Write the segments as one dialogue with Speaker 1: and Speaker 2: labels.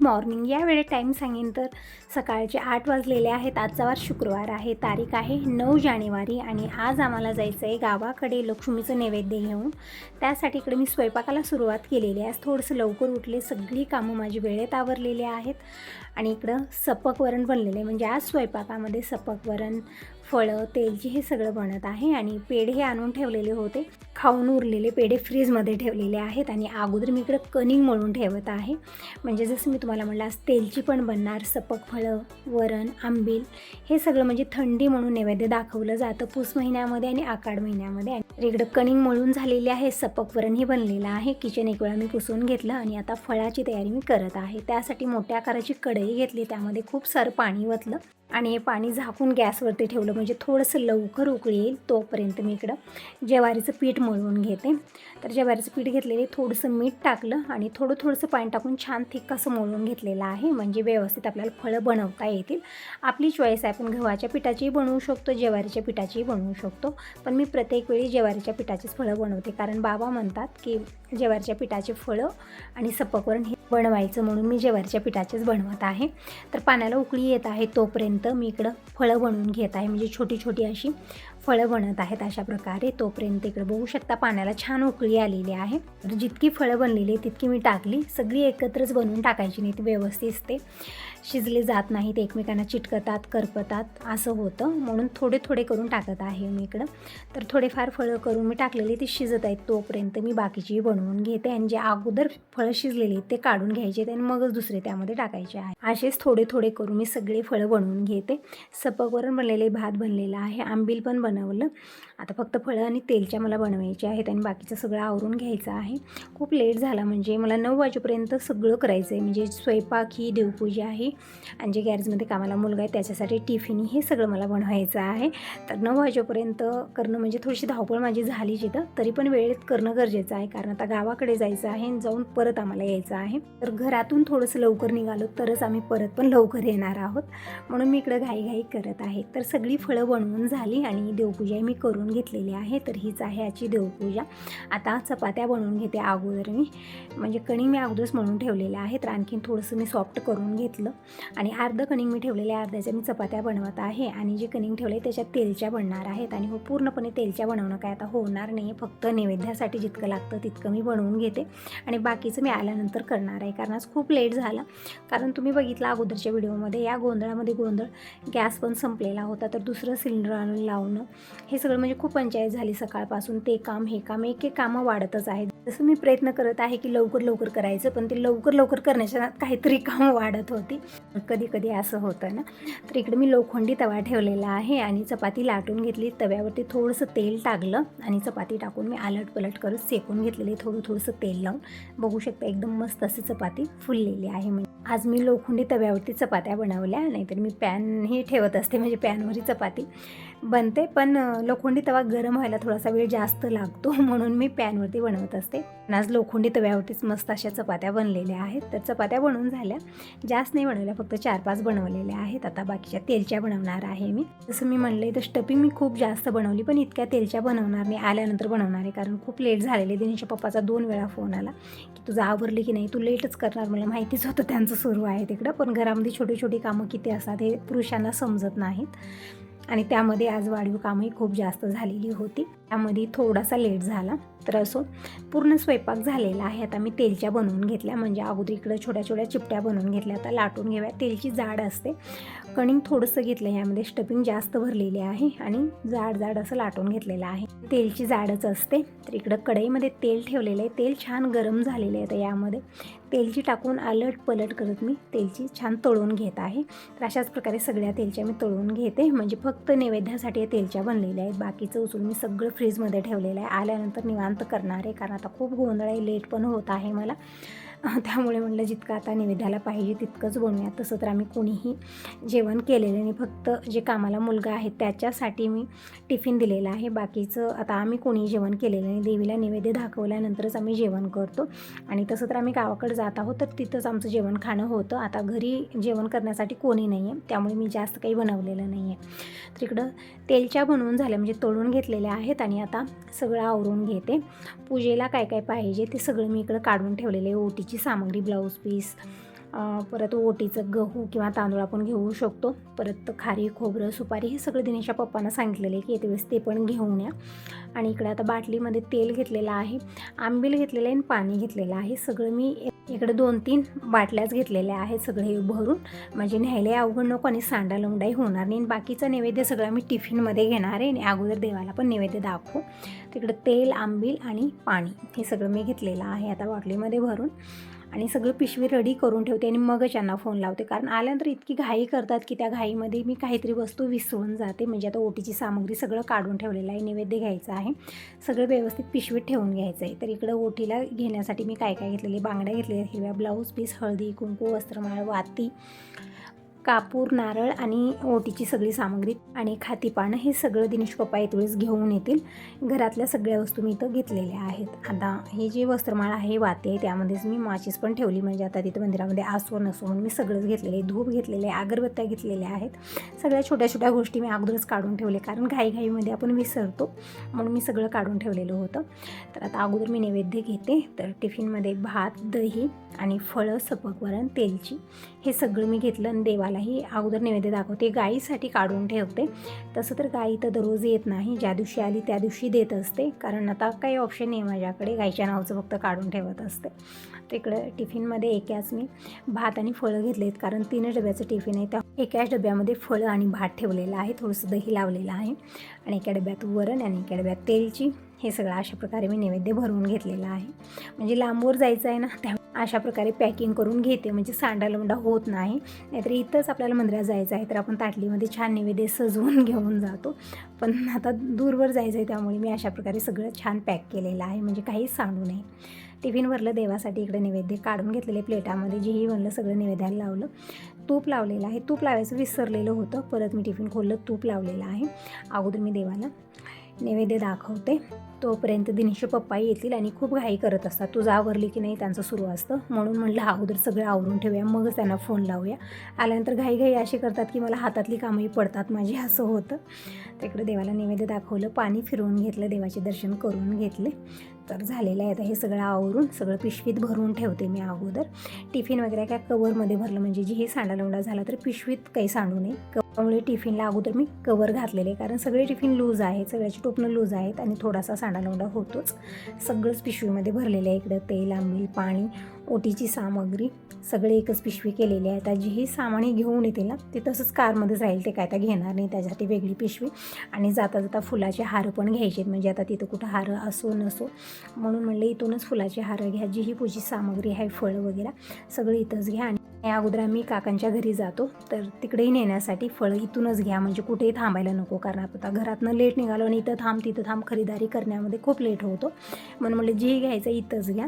Speaker 1: Good morning. या वेळेत time सांगेन तर सकाळचे आठ वाजलेले आहेत. आजचा वार शुक्रवार आहे. तारीख आहे नऊ जानेवारी आणि आज आम्हाला जायचं आहे गावाकडे लक्ष्मीचं नैवेद्य घेऊन. त्यासाठी इकडे मी स्वयंपाकाला सुरुवात केलेली आहे. आज थोडंसं लवकर उठले. सगळी कामं माझी वेळेत आवरलेली आहेत. आणि इकडं सपक वरण बनलेलं आहे. म्हणजे आज स्वयंपाकामध्ये सपक वरण फळं तेलची हे सगळं बनत आहे आणि पेढे हे आणून ठेवलेले होते. खाऊन उरलेले पेढे फ्रीजमध्ये ठेवलेले आहेत आणि अगोदर मी इकडं कनिंग मळून ठेवत आहे. म्हणजे जसं मी तुम्हाला म्हटलं आज तेलची पण बनणार सपक फळं वरण आंबील हे सगळं म्हणजे थंडी म्हणून नैवेद्य दाखवलं जातं पूस महिन्यामध्ये आणि आकाड महिन्यामध्ये. आणि इकडं कणिंग मळून झालेली आहे सपक वरणही बनलेलं आहे. किचन एक वेळा मी पुसून घेतलं आणि आता फळाची तयारी मी करत आहे. त्यासाठी मोठ्या आकाराची कढई घेतली त्यामध्ये खूप सारं पाणी वतलं आणि हे पाणी झाकून गॅसवरती ठेवलं म्हणजे थोडंसं लवकर उकळी येईल तोपर्यंत मी इकडं ज्वारीचं पीठ मळवून घेते. तर ज्वारीचं पीठ घेतलेले थोडंसं मीठ टाकलं आणि थोडं थोडंसं पाणी टाकून छान थिक असं मळून घेतलेलं आहे. म्हणजे व्यवस्थित आपल्याला फळं बनवता येतील. आपली चॉईस आहे आपण गव्हाच्या पिठाचीही बनवू शकतो ज्वारीच्या पिठाचीही बनवू शकतो. पण मी प्रत्येक वेळी ज्वारीच्या पिठाचीच फळं बनवते. कारण बाबा म्हणतात की ज्वारीच्या पिठाचे फळं आणि सपकवरण हे बनवायचं म्हणून मी ज्वारीच्या पिठाचेच बनवत आहे. तर पाण्याला उकळी येत आहे तोपर्यंत. मी इकडं फळं बनवून घेत आहे. म्हणजे छोटी छोटी अशी फळं बनत आहेत अशा प्रकारे. तोपर्यंत इकडं बघू शकता पाण्याला छान उकळी आलेली आहे. तर जितकी फळं बनलेली तितकी मी टाकली. सगळी एकत्रच बनवून टाकायची नाही ती व्यवस्थित ते शिजले जात नाहीत एकमेकांना चिटकतात करपतात असं होतं. म्हणून थोडे थोडे करून टाकत आहे मी इकडं. तर थोडेफार फळं करून मी टाकलेली ती शिजत आहेत तोपर्यंत मी बाकीची बनवून घेते आणि जे अगोदर फळं शिजलेली आहेत ते काढून घ्यायचे आणि मगच दुसरे त्यामध्ये टाकायचे आहे. असेच थोडे थोडे करून मी सगळे फळं बनवून घेते. सपकवरण बनलेले भात बनलेला आहे. आंबील पण बनवलं. आता फक्त फळं आणि तेलच्या मला बनवायचे आहेत आणि बाकीचं सगळं आवरून घ्यायचं आहे. खूप लेट झाला म्हणजे मला नऊ वाजेपर्यंत सगळं करायचं आहे म्हणजे स्वयंपाक ही देवपूजा आहे. आणि जे गॅरेजमध्ये कामाला मुलगा आहे त्याच्यासाठी टिफिन हे सगळं मला बनवायचं आहे. तर नऊ वाजेपर्यंत करणं म्हणजे थोडीशी धावपळ माझी झाली जिथं तरी पण वेळेत करणं गरजेचं आहे. कारण आता गावाकडे जायचं आहे आणि जाऊन परत आम्हाला यायचं आहे. तर घरातून थोडंसं लवकर निघालो तरच आम्ही परत पण लवकर येणार आहोत. म्हणून मी इकडं घाईघाई करत आहे. तर सगळी फळं बनवून झाली आणि देवपूजा मी करून घेतलेली आहे. तर हीच आहे याची देवपूजा. आता चपात्या बनवून घेते अगोदर मी. म्हणजे कणी मी अगोदरच म्हणून ठेवलेल्या आहे तर आणखीन थोडंसं मी सॉफ्ट करून घेतलं. आणि अर्धं कणिंग मी ठेवलेले अर्ध्याच्या मी चपात्या बनवत आहे आणि जे कणिंग ठेवले त्याच्यात तेलच्या बनणार आहेत आणि हो पूर्णपणे तेलच्या बनवणं काय आता होणार नाही फक्त नैवेद्यासाठी जितकं लागतं तितकं मी बनवून घेते आणि बाकीचं मी आल्यानंतर करणार आहे कारण आज खूप लेट झाला. कारण तुम्ही बघितलं अगोदरच्या व्हिडिओमध्ये या गोंधळामध्ये गोंधळ गॅस पण संपलेला होता तर दुसरं सिलेंडर आणून लावणं हे सगळं म्हणजे खूप पंचायत झाली सकाळपासून ते काम हे काम एक एक कामं वाढतच आहेत. जसं मी प्रयत्न करत आहे की लवकर लवकर करायचं पण ते लवकर लवकर करण्याच्या काहीतरी कामं वाढत होती. कधी कधी असं होतं ना. तर इकडे मी लोखंडी तवा ठेवलेला आहे आणि चपाती लाटून घेतली. तव्यावरती थोडंसं तेल टाकलं आणि चपाती टाकून मी आलट पलट करत सेकून घेतलेली थोडं थोडंसं तेल लावून. बघू शकता एकदम मस्त अशी चपाती फुललेली आहे म्हणजे आज मी लोखंडी तव्यावरती चपात्या बनवल्या नाहीतर मी पॅन हे ठेवत असते म्हणजे पॅनवरी चपाती. बनते पण लोखंडी तवा गरम व्हायला थोडासा वेळ जास्त लागतो म्हणून मी पॅनवरती बनवत असते. आज लोखंडी तव्यावरतीच मस्त अशा चपात्या बनलेल्या आहेत. तर चपात्या बनवून झाल्या. जास्त नाही बनवल्या फक्त चार पाच बनवलेल्या आहेत. आता बाकीच्या तेलच्या बनवणार आहे मी. जसं मी म्हणले तर स्टपिंग मी खूप जास्त बनवली पण इतक्या तेलच्या बनवणार नाही. आल्यानंतर बनवणार आहे कारण खूप लेट झालेले दिनेशच्या पप्पाचा दोन वेळा फोन आला की तुझं आवरली की नाही? तू लेटच करणार मला माहितीच होतं त्यांचं सुरू आहे तिकडं. पण घरामध्ये छोटी छोटी कामं किती असतात हे पुरुषांना समजत नाहीत. आणि त्यामध्ये आज वाढीव कामही खूप जास्त झालेली होती. त्यामध्ये थोडासा लेट झाला. तर असो पूर्ण स्वयंपाक झालेला आहे. आता मी तेलच्या बनवून घेतल्या. म्हणजे अगोदर इकडं छोट्या छोट्या चिपट्या बनवून घेतल्या. आता लाटून घेऊया. तेलची जाड असते. कणिंग थोडंसं घेतलं यामध्ये स्टफिंग जास्त भरलेली आहे आणि जाड जाड असं लाटून घेतलेलं आहे. तेलची जाडच असते. तर इकडं कढईमध्ये तेल ठेवलेलं आहे. तेल छान गरम झालेलं आहे तर यामध्ये. तेलची टाकून अलट पलट करत मी तेलची छान तळून घेत आहे. तर अशाच प्रकारे सगळ्या तेलच्या मी तळून घेते. म्हणजे फक्त नैवेद्यासाठी या तेलच्या बनलेल्या आहेत. बाकीचं उचलून मी सगळं फ्रीजमध्ये ठेवलेलं आहे. आल्यानंतर निवांत करणार आहे. कारण आता खूप गोंधळ आहे. लेट पण होत आहे मला. त्यामुळे म्हणलं जितकं आता निवेद्याला पाहिजे तितकंच बनवूया तसं तर आम्ही कोणीही जेवण केलेलं नाही. फक्त जे कामाला मुलगा आहे त्याच्यासाठी मी टिफिन दिलेला आहे. बाकीचं आता आम्ही कोणीही जेवण केलेलं नाही. देवीला नैवेद्य दाखवल्यानंतरच आम्ही जेवण करतो. आणि तसं तर आम्ही गावाकडे जात आहोत तर तिथंच आमचं जेवण खाणं होतं. आता घरी जेवण करण्यासाठी कोणी नाही आहे त्यामुळे मी जास्त काही बनवलेलं नाही आहे तर इकडं तेलच्या बनवून झाल्या म्हणजे तळून घेतलेल्या आहेत आणि आता सगळं आवरून घेते. पूजेला काय काय पाहिजे ते सगळं मी इकडं काढून ठेवलेले आहे. सामग्री ब्लाऊज पीस परत ओटीचं गहू किंवा तांदूळ आपण घेऊ शकतो. परत खारी खोबरं सुपारी हे सगळं दिनेशा पप्पांना सांगितलेलं आहे की येते वेळेस ते पण घेऊन या. आणि इकडे आता बाटलीमध्ये तेल घेतलेलं आहे आंबील घेतलेलं आहे आणि पाणी घेतलेलं आहे. सगळं मी इकडे दोन तीन बाटल्याच घेतलेल्या आहेत सगळे भरून. म्हणजे न्यायला अवघड नको आणि सांडा लंगडाई होणार नाही. आणि बाकीचा नैवेद्य सगळं मी टिफिनमध्ये घेणार आहे. आणि अगोदर देवाला पण नैवेद्य दाखवू. तिकडं तेल आंबील आणि पाणी हे सगळं मी घेतलेलं आहे आता बाटलीमध्ये भरून. आणि सगळं पिशवी रेडी करून ठेवते आणि मगच यांना फोन लावते. कारण आल्यानंतर इतकी घाई करतात की त्या घाईमध्ये मी काहीतरी वस्तू विसरून जाते. म्हणजे आता ओटीची सामग्री सगळं काढून ठेवलेलं आहे नैवेद्य घ्यायचं आहे. सगळं व्यवस्थित पिशवीत ठेवून घ्यायचं आहे. तर इकडं ओटीला घेण्यासाठी मी काय काय घेतलेले? बांगड्या घेतलेल्या हिरव्या ब्लाऊज पीस हळदी कुंकू वस्त्रमाळ वाती. कापूर नारळ आणि ओटीची सगळी सामग्री आणि खातीपानं हे सगळं दिनेश पप्पा वेळेस घेऊन येतील. घरातल्या सगळ्या वस्तू मी इथं घेतलेल्या आहेत. आता हे जे वस्त्रमाळ आहे वाते आहे त्यामध्येच मी माचीस पण ठेवली. म्हणजे आता तिथं मंदिरामध्ये आसो नसो म्हणून मी सगळंच घेतलेलं आहे. धूप घेतलेले आहे अगरबत्त्या घेतलेल्या आहेत. सगळ्या छोट्या छोट्या गोष्टी मी अगोदरच काढून ठेवले कारण घाईघाईमध्ये आपण विसरतो. म्हणून मी सगळं काढून ठेवलेलं होतं. तर आता अगोदर मी नैवेद्य घेते. तर टिफिनमध्ये भात दही आणि फळं सपकवरण तेलची हे सगळं मी घेतलं. आणि देवा देवालाही अगोदर नैवेद्य दाखवते. गाईसाठी काढून ठेवते. तसं तर गाई तर दररोज येत नाही. ज्या दिवशी आली त्या दिवशी देत असते. कारण आता काही ऑप्शन नाही माझ्याकडे. गाईच्या नावाचं फक्त काढून ठेवत असते. तिकडं टिफिनमध्ये एकाच मी भात आणि फळं घेतलेत कारण तीनच डब्याचं टिफिन आहे. त्या एकाच डब्यामध्ये फळं आणि भात ठेवलेलं आहे. थोडंसं दही लावलेलं आहे. आणि एका डब्यात वरण आणि एका डब्यात तेलची. हे सगळं अशा प्रकारे मी नैवेद्य भरवून घेतलेलं आहे. म्हणजे लांबवर जायचं आहे ना त्या अशा प्रकारे पॅकिंग करून घेते. म्हणजे सांडा लोंडा होत नाही. नाहीतर इथंच आपल्याला मंदिरात जायचं आहे. तर आपण ताटलीमध्ये छान नैवेद्य सजवून घेऊन जातो. पण आता दूरवर जायचं आहे त्यामुळे मी अशा प्रकारे सगळं छान पॅक केलेलं आहे. म्हणजे काहीच सांडू नये. टिफिनवरलं देवासाठी इकडे नैवेद्य काढून घेतलेले प्लेटामध्ये. जेही बनलं सगळं नैवेद्याला लावलं. तूप लावलेलं आहे. तूप लावायचं विसरलेलं होतं. परत मी टिफिन खोललं तूप लावलेलं आहे. अगोदर मी देवाला नैवेद्य दाखवते. तोपर्यंत दिनेशचे पप्पा येतील आणि खूप घाई करत असतात. तुझं आवरली की नाही? त्यांचं सुरू असतं. म्हणून म्हणलं अगोदर सगळं आवरून ठेवूया. मगच त्यांना फोन लावूया. आल्यानंतर घाई घाई असे करतात की मला हातातली कामही पडतात माझी असं होतं. तिकडे देवाला नैवेद्य दाखवलं. पाणी फिरवून घेतलं. देवाचे दर्शन करून घेतले. तर झालेलं आहे. आता हे सगळं आवरून सगळं पिशवीत भरून ठेवते मी अगोदर. टिफिन वगैरे काय कवरमध्ये भरलं म्हणजे जे हे सांडालोंडा झाला तर पिशवीत काही सांडू नये. त्यामुळे टिफिनला अगोदर मी कवर घातलेले कारण सगळे टिफिन लूज आहेत सगळ्याची टोपणं लूज आहेत आणि थोडासा सांडालोंडा होतोच. सगळंच पिशवीमध्ये भरलेलं आहे. इकडं तेल आंबील पाणी ओटीची सामग्री सगळे एकच पिशवी केलेली आहे. आता जी ही सामाने घेऊन येते ना ते तसंच कारमध्येच राहील. ते काय तर घेणार नाही. त्याच्यासाठी वेगळी पिशवी आणि जाता जाता फुलाचे हार पण घ्यायचे म्हणजे आता तिथं कुठं हार असो नसो. म्हणून म्हणलं इथूनच फुलाचे हार घ्या. जी ही पूजी सामग्री आहे फळं वगैरे सगळं इथंच घ्या आणि या अगोदर आम्ही काकांच्या घरी जातो तर तिकडेही नेण्यासाठी फळं इथूनच घ्या म्हणजे कुठेही थांबायला नको कारण आता घरातनं लेट निघालो आणि इथं थांब तिथं थांब खरेदारी करण्यामध्ये खूप लेट होतो. म्हणून म्हणलं जे घ्यायचं इथंच घ्या.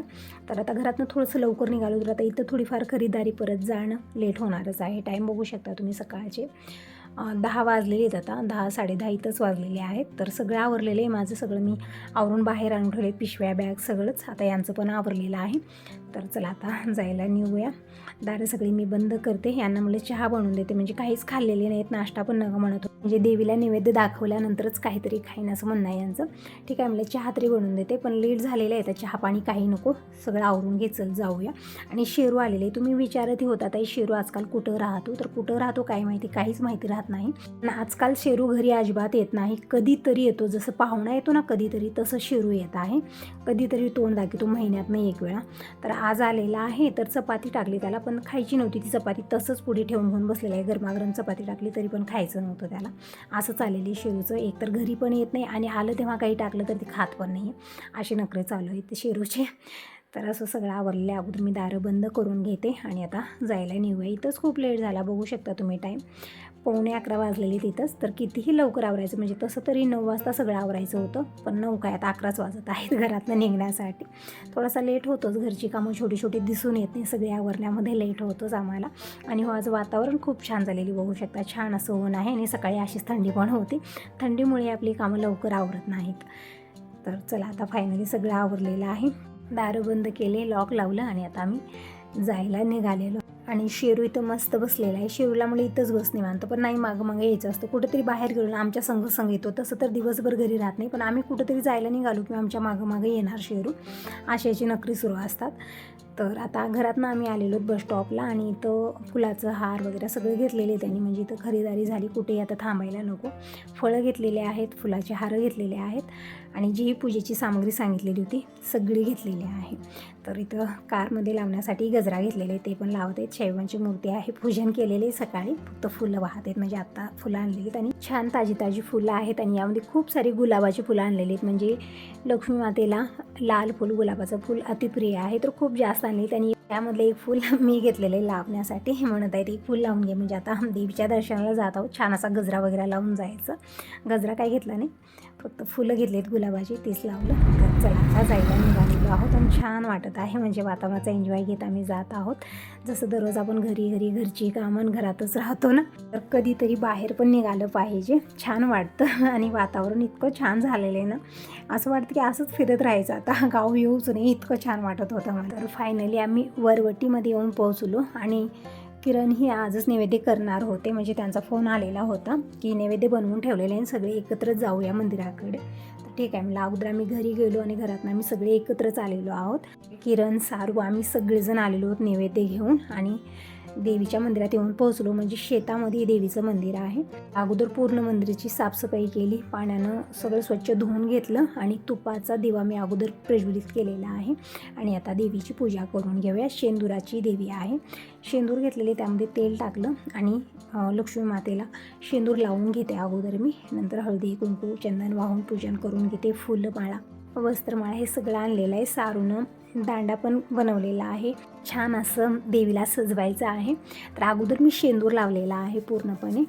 Speaker 1: तर आता घरातनं थोडंसं लवकर निघालो तर आता इथं थोडीफार खरेदारी परत जाणं लेट होणारच आहे. टाईम बघू शकता तुम्ही सकाळचे. दहा वाजलेले आहेत आता दहा साडेदहा इथंच वाजलेले आहेत. तर सगळं आवरलेलं आहे माझं सगळं मी आवरून बाहेर आणून ठेवले पिशव्या बॅग सगळंच. आता यांचं पण आवरलेलं आहे. तर चला आता जायला निघूया. दारं सगळी मी बंद करते. यांना मला चहा बनवून देते. म्हणजे काहीच खाल्लेले नाहीत. नाश्ता पण नका म्हणत म्हणजे देवीला नैवेद्य दाखवल्यानंतरच काहीतरी खाईन असं म्हणणं आहे यांचं. ठीक आहे मला चहा तरी बनवून देते. पण लेट झालेलं आहे. तर चहा पाणी काही नको. सगळं आवरून घे चल जाऊया. आणि शेरू आलेले आहे. तुम्ही विचारतही होता ताई शेरू आजकाल कुठं राहतो? तर कुठं राहतो काय माहिती? काहीच माहिती राहत नाही. पण आजकाल शेरू घरी अजिबात येत नाही. कधीतरी येतो. जसं पाहुणा येतो ना कधीतरी तसं शेरू येत आहे. कधीतरी तोंड दाखवतो महिन्यातनं एक वेळा. तर आज आलेला आहे तर चपाती टाकली त्याला. पण खायची नव्हती ती चपाती. तसंच पुढे ठेवून घेऊन बसलेला आहे. गरमागरम चपाती टाकली तरी पण खायचं नव्हतं त्याला. असं चाललेली शेरूचं. एक तर घरी पण येत नाही आणि आलं तेव्हा काही टाकलं तर ते खात पण नाही. असे नखरे चालू आहेत ते शेरूचे. तर असं सगळं आवरलेलं अगोदर मी दारं बंद करून घेते आणि आता जायला निघूया. इथंच खूप लेट झाला. बघू शकता तुम्ही टाईम पावणे अकरा वाजलेले तिथंच तर कितीही लवकर आवरायचं म्हणजे तसं तरी नऊ वाजता सगळं आवरायचं होतं पण नऊ काय आता अकराच वाजत आहेत घरातनं निघण्यासाठी. थोडासा लेट होतोच घरची कामं छोटी छोटी दिसून येत नाही सगळी आवरण्यामध्ये लेट होतोच आम्हाला. आणि हो आज वातावरण खूप छान झालेली बघू शकता छान असं ऊन आहे आणि सकाळी अशीच थंडी पण होती. थंडीमुळे आपली कामं लवकर आवरत नाहीत. तर चला आता फायनली सगळं आवरलेलं आहे. दारं बंद केले लॉक लावलं आणि आता आम्ही जायला निघालेलो. आणि शेरू इथं मस्त बसलेला आहे. शेरूला म्हणजे इथंच बस निवांत. पण नाही मागं मागं यायचं असतं. कुठेतरी बाहेर गेलो आमच्या संघ संघ येतो. तसं तर दिवसभर घरी राहत नाही. पण आम्ही कुठेतरी जायला निघालो किंवा आमच्या मागं मागं येणार शेरू. आशयाची नकरी सुरू असतात. तर आता घरातनं आम्ही आलेलो बस स्टॉपला आणि इथं फुलाचं हार वगैरे सगळे घेतलेले त्यांनी. म्हणजे इथं खरेदारी झाली कुठेही आता थांबायला नको. फळं घेतलेले आहेत फुलाचे हारं घेतलेले आहेत आणि जी पूजेची सामग्री सांगितलेली होती सगळी घेतलेली आहे. तर इथं कारमध्ये लावण्यासाठी गजरा घेतलेले ते पण लावत आहेत. शैवांची मूर्ती आहे पूजन केलेले सकाळी. फक्त फुलं वाहत आहेत म्हणजे आत्ता फुलं आणलेली आहेत आणि छान ताजी ताजी फुलं आहेत आणि यामध्ये खूप सारी गुलाबाची फुलं आणलेली आहेत. म्हणजे लक्ष्मी मातेला लाल फुल गुलाबाचं फुल अतिप्रिय आहे. तर खूप जास्त असताना आणि त्यामधले एक फुल मी घेतलेले लावण्यासाठी म्हणत आहेत. एक फुल लावून घे. म्हणजे आता देवीच्या दर्शनाला जात आहोत. छान असा गजरा वगैरे लावून जायचं. गजरा काय घेतला नाही. फक्त फुलं घेतलीत गुलाबाची. तीच लावलं. चला आता जायला निघालेलो आहोत आणि छान वाटत आहे. म्हणजे वातावरणाचा एन्जॉय घेत आम्ही जात आहोत. जसं दररोज आपण घरी घरी घरची कामं घरातच राहतो ना तर कधीतरी बाहेर पण निघालं पाहिजे. छान वाटतं आणि वातावरण इतकं छान झालेलं आहे ना. असं वाटतं की असंच फिरत राहायचं. आता गाव येऊच नाही इतकं छान वाटत होतं मला. तर फायनली आम्ही वरवटीमध्ये येऊन पोहोचलो आणि किरण ही आजच नैवेद्य करणार होते. म्हणजे त्यांचा फोन आलेला होता की नैवेद्य बनवून ठेवलेले आणि सगळे एकत्र जाऊया मंदिराकडे. ठीक आहे मला अगोदर आम्ही घरी गेलो आणि घरातनं आम्ही सगळे एकत्रच आलेलो आहोत. किरण सारू आम्ही सगळेजण आलेलो आहोत नैवेद्य घेऊन आणि देवीच्या मंदिरात येऊन पोहोचलो. म्हणजे शेतामध्ये देवीचं मंदिर आहे. अगोदर पूर्ण मंदिराची साफसफाई केली. पाण्यानं सगळं स्वच्छ धुवून घेतलं आणि तुपाचा दिवा मी अगोदर प्रज्वलित केलेला आहे. आणि आता देवीची पूजा करून घेऊया. शेंदुराची देवी आहे. शेंदूर घेतलेले त्यामध्ये तेल टाकलं आणि लक्ष्मी मातेला शेंदूर लावून घेते अगोदर मी. नंतर हळदी कुंकू चंदन वाहून पूजन करून घेते. फुलमाळा वस्त्रमाळा हे सगळं आणलेलं आहे. सारूनं दांडा पण बनवलेला आहे. छान असं देवीला सजवायचं आहे. तर अगोदर मी शेंदूर लावलेला आहे पूर्णपणे.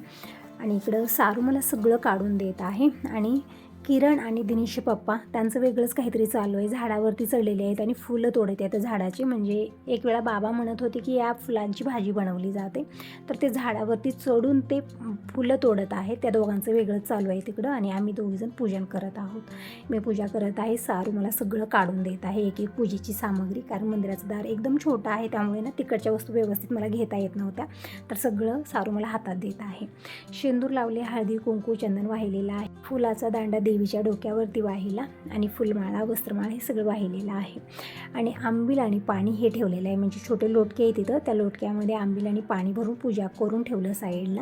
Speaker 1: आणि इकडं सारू मला सगळं काढून देत आहे. आणि किरण आणि दिनेश पप्पा त्यांचं वेगळंच काहीतरी चालू आहे. झाडावरती चढलेले आहेत आणि फुलं तोडत आहेत झाडाची. म्हणजे एक वेळा बाबा म्हणत होते की या फुलांची भाजी बनवली जाते. तर ते झाडावरती चढून ते फुलं तोडत आहेत. त्या दोघांचं वेगळंच चालू आहे तिकडं आणि आम्ही दोघीजण पूजन करत आहोत. मी पूजा करत आहे. सारू मला सगळं काढून देत आहे एक एक पूजेची सामग्री. कारण मंदिराचं दार एकदम छोटं आहे. त्यामुळे ना तिकडच्या वस्तू व्यवस्थित मला घेता येत नव्हत्या. तर सगळं सारू मला हातात देत आहे. शेंदूर लावले हळदी कुंकू चंदन वाहिलेलं आहे. फुलाचा दांडा देवीच्या डोक्यावरती वाहिला आणि फुलमाळा वस्त्रमाळा हे सगळं वाहिलेलं आहे. आणि आंबील आणि पाणी हे ठेवलेलं आहे. म्हणजे छोटे लोटके आहे तिथं त्या लोटक्यामध्ये आंबील आणि पाणी भरून पूजा करून ठेवलं साईडला.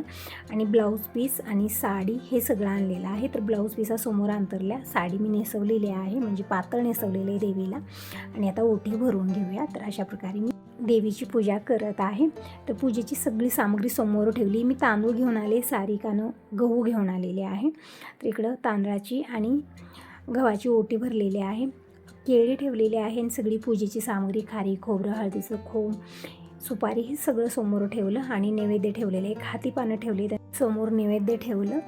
Speaker 1: आणि ब्लाऊज पीस आणि साडी हे सगळं आणलेलं आहे. तर ब्लाऊज पीस समोर अंतरल्या साडी मी नेसवलेली आहे. म्हणजे पातळ नेसवलेली आहे देवीला. आणि आता ओटी भरून घेऊया. तर अशा प्रकारे मी देवीची पूजा करत आहे. तर पूजेची सगळी सामग्री समोर ठेवली. मी तांदूळ घेऊन आले सारिकानं गहू घेऊन आलेले आहे. तर इकडं तांदळाची आणि गव्हाची ओटी भरलेली आहे. केळी ठेवलेले आहे आणि सगळी पूजेची सामग्री खारी खोबरं हळदीचं खोम सुपारी हे सगळं समोर ठेवलं आणि नैवेद्य ठेवलेले एक हाती पानं ठेवली समोर नैवेद्य ठेवलं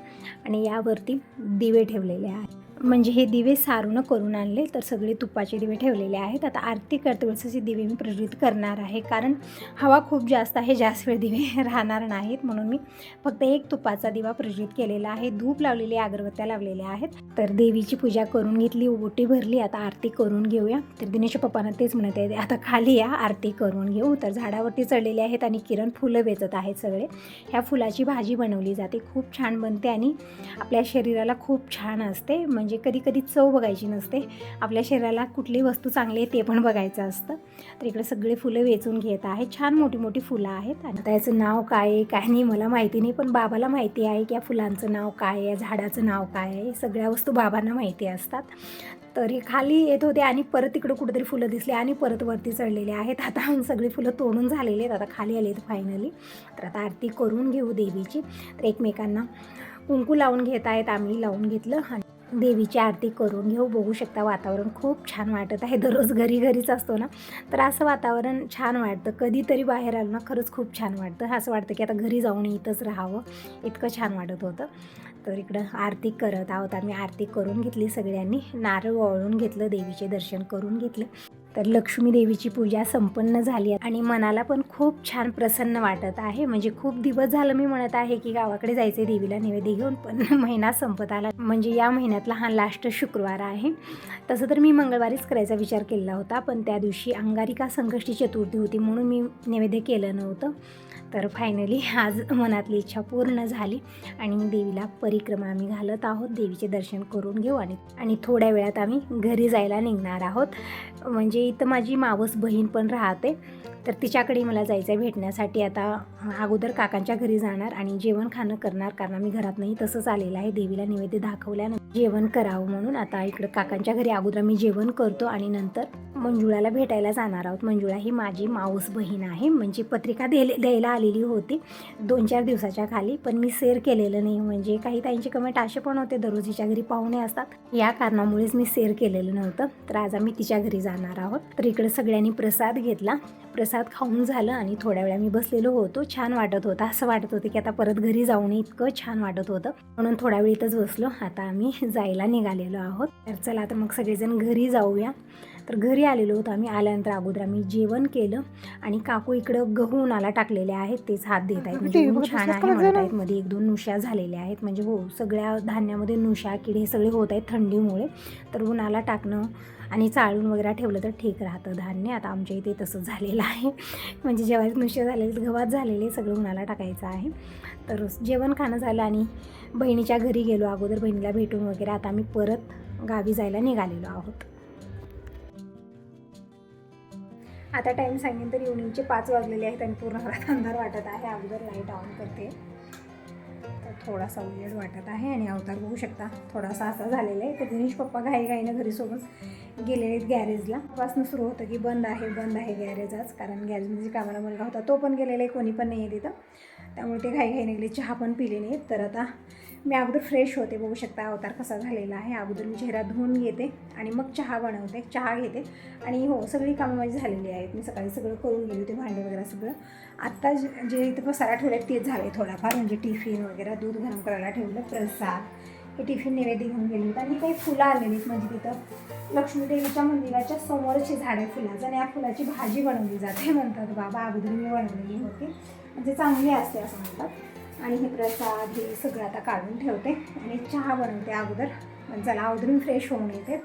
Speaker 1: आणि यावरती दिवे ठेवलेले आहेत. म्हणजे हे दिवे सारून करून आणले तर सगळे तुपाचे दिवे ठेवलेले आहेत. आता आरती करते असे दिवे मी प्रज्वलित करणार आहे कारण हवा खूप जास्त आहे जास्त वेळ दिवे राहणार नाहीत. म्हणून मी फक्त एक तुपाचा दिवा प्रज्वलित केलेला आहे धूप लावलेली अगरबत्त्या लावलेल्या आहेत. तर देवीची पूजा करून घेतली ओटी भरली आता आरती करून घेऊया. तर दिनेश पप्पांना तेच म्हणत आहे आता खाली या आरती करून घेऊ. तर झाडावरती चढलेले आहेत आणि किरण फुलं वेचत आहेत सगळे. ह्या फुलाची भाजी बनवली जाते खूप छान बनते आणि आपल्या शरीराला खूप छान असते. म्हणजे म्हणजे कधी कधी चव बघायची नसते. आपल्या शरीराला कुठली वस्तू चांगली आहे ते पण बघायचं असतं. तर इकडे सगळे फुलं वेचून घेत आहे. छान मोठी मोठी फुलं आहेत. आणि त्याचं नाव काय आहे काय नाही मला माहिती नाही पण बाबाला माहिती आहे की या फुलांचं नाव काय आहे झाडाचं नाव काय आहे सगळ्या वस्तू बाबांना माहिती असतात. तर हे खाली येत होते आणि परत इकडं कुठेतरी फुलं दिसली आणि परत वरती चढलेले आहेत. आता सगळी फुलं तोडून झालेले आहेत. आता खाली आले आहेत फायनली तर आता आरती करून घेऊ देवीची. तर एकमेकांना कुंकू लावून घेत आहेत. आम्ही लावून घेतलं. आणि देवीची आरती करून घेऊ. बघू शकता वातावरण खूप छान वाटत आहे. दररोज घरी घरीच असतो ना. तर असं वातावरण छान वाटतं. कधीतरी बाहेर आलं ना खरंच खूप छान वाटतं. असं वाटतं की आता घरी जाऊन इथंच राहावं. इतकं छान वाटत होतं. तर इकडं आरती करत आहोत. आम्ही आरती करून घेतली सगळ्यांनी. नारळ वळून घेतलं देवीचे दर्शन करून घेतलं. तर लक्ष्मी देवीची पूजा संपन्न झाली आहे. आणि मनाला पण खूप छान प्रसन्न वाटत आहे. म्हणजे खूप दिवस झालं मी म्हणत आहे की गावाकडे जायचे देवीला नैवेद्य घेऊन पण महिना संपत आला. म्हणजे या महिन्यातला हा लास्ट शुक्रवार आहे. तसं तर मी मंगळवारीच करायचा विचार केला होता पण त्या दिवशी अंगारिका संकष्टी चतुर्थी होती म्हणून मी नैवेद्य केलं नव्हतं. तर फायनली आज मनातली इच्छा पूर्ण झाली आणि देवीला परिक्रमा आम्ही घालत आहोत. देवीचे दर्शन करून घेऊ आणि आणि थोड्या वेळात आम्ही घरी जायला निघणार आहोत. म्हणजे इथं माझी मावस बहीण पण राहते. तर तिच्याकडे मला जायचं आहे भेटण्यासाठी. आता अगोदर काकांच्या घरी जाणार आणि जेवण खाणं करणार. कारण मी घरात नाही तसंच आलेलं आहे. देवीला नैवेद्य दाखवल्यानंतर जेवण करावं म्हणून आता इकडं काकांच्या घरी अगोदर मी जेवण करतो आणि नंतर मंजुळाला भेटायला जाणार आहोत. मंजुळा ही माझी मावस बहीण आहे. म्हणजे पत्रिका द्यायला द्यायला आलेली होती दोन चार दिवसाच्या खाली. पण मी शेअर केलेलं नाही. म्हणजे काही ताईंचे कमेंट असे पण होते. दररोज हिच्या घरी पाहुणे असतात. या कारणामुळेच मी शेअर केलेलं नव्हतं. तर आज आम्ही तिच्या घरी जाणार आहोत. तर इकडे सगळ्यांनी प्रसाद घेतला. प्रसाद खाऊन झालं आणि थोड्या वेळा मी बसलेलो होतो. छान वाटत होतं. असं वाटत होतं की आता परत घरी जाऊ नये इतकं छान वाटत होतं. म्हणून थोड्या वेळ इथंच बसलो. आता आम्ही जायला निघालेलो आहोत. तर चला आता मग सगळेजण घरी जाऊया. तर घरी आलेलो होतो आम्ही. आल्यानंतर अगोदर आम्ही जेवण केलं आणि काकू इकडं गहू उन्हाला टाकलेले आहेत. तेच हात देत आहेत. म्हणजे छान आहे म्हणत आहेत मध्ये एक दोन नुशा झालेल्या आहेत. म्हणजे हो सगळ्या धान्यामध्ये नुशा किडे हे सगळे होत आहेत थंडीमुळे. तर उन्हाला टाकणं आणि चाळून वगैरे ठेवलं तर ठीक राहतं धान्य. आता आमच्या इथे तसं झालेलं आहे. म्हणजे जेव्हा नुशे झालेले गव्हात झालेले सगळं उन्हाला टाकायचं आहे. तर जेवण खाणं झालं आणि बहिणीच्या घरी गेलो. अगोदर बहिणीला भेटून वगैरे आता आम्ही परत गावी जायला निघालेलो आहोत. आता टाईम सांगेन तर इव्हनिंगचे पाच वाजलेले आहेत आणि पूर्ण घरात अंधार वाटत आहे. अगोदर लाइट ऑन करते. तर थोडासा उजेड वाटत आहे आणि अवतार बघू शकता. थोडासा असा झालेला आहे. तर दिनेश पप्पा घाई घाईनं घरी सोबत गेलेले आहेत गॅरेजला. पासून सुरू होतं की बंद आहे बंद आहे गॅरेज आज. कारण गॅरेजमध्ये म्हणजे कामाला मुलगा होता तो पण गेलेला आहे कोणी पण नाही आहे तिथं. त्यामुळे ते घाई घाई गेले. चहा पण पिले नाहीत. तर आता मी अगोदर फ्रेश होते. बघू शकता अवतार कसा झालेला आहे. अगोदर मी चेहरा धुवून घेते आणि मग चहा बनवते. चहा घेते. आणि हो सगळी कामं माझी झालेली आहेत. मी सकाळी सगळं करून गेले होते भांडे वगैरे सगळं. आत्ता जे जे इथं पसारा ठेवले तेच झाले थोडाफार. म्हणजे टिफिन वगैरे दूध गरम करायला ठेवलं प्रसाद. हे टिफिन नैवेद्य घेऊन गेले होते. आणि काही फुलं आलेली आहेत म्हणजे तिथं. लक्ष्मी देवीच्या मंदिराच्या समोरची झाडे आहे फुलाचं आणि या फुलाची भाजी बनवली जाते म्हणतात बाबा. अगोदर मी बनवलेली होती. म्हणजे चांगली असते असं म्हणतात. आणि हे प्रसाद हे सगळं आता काढून ठेवते आणि चहा बनवते अगोदर. पण चला अगोदर मी फ्रेश होऊन येते.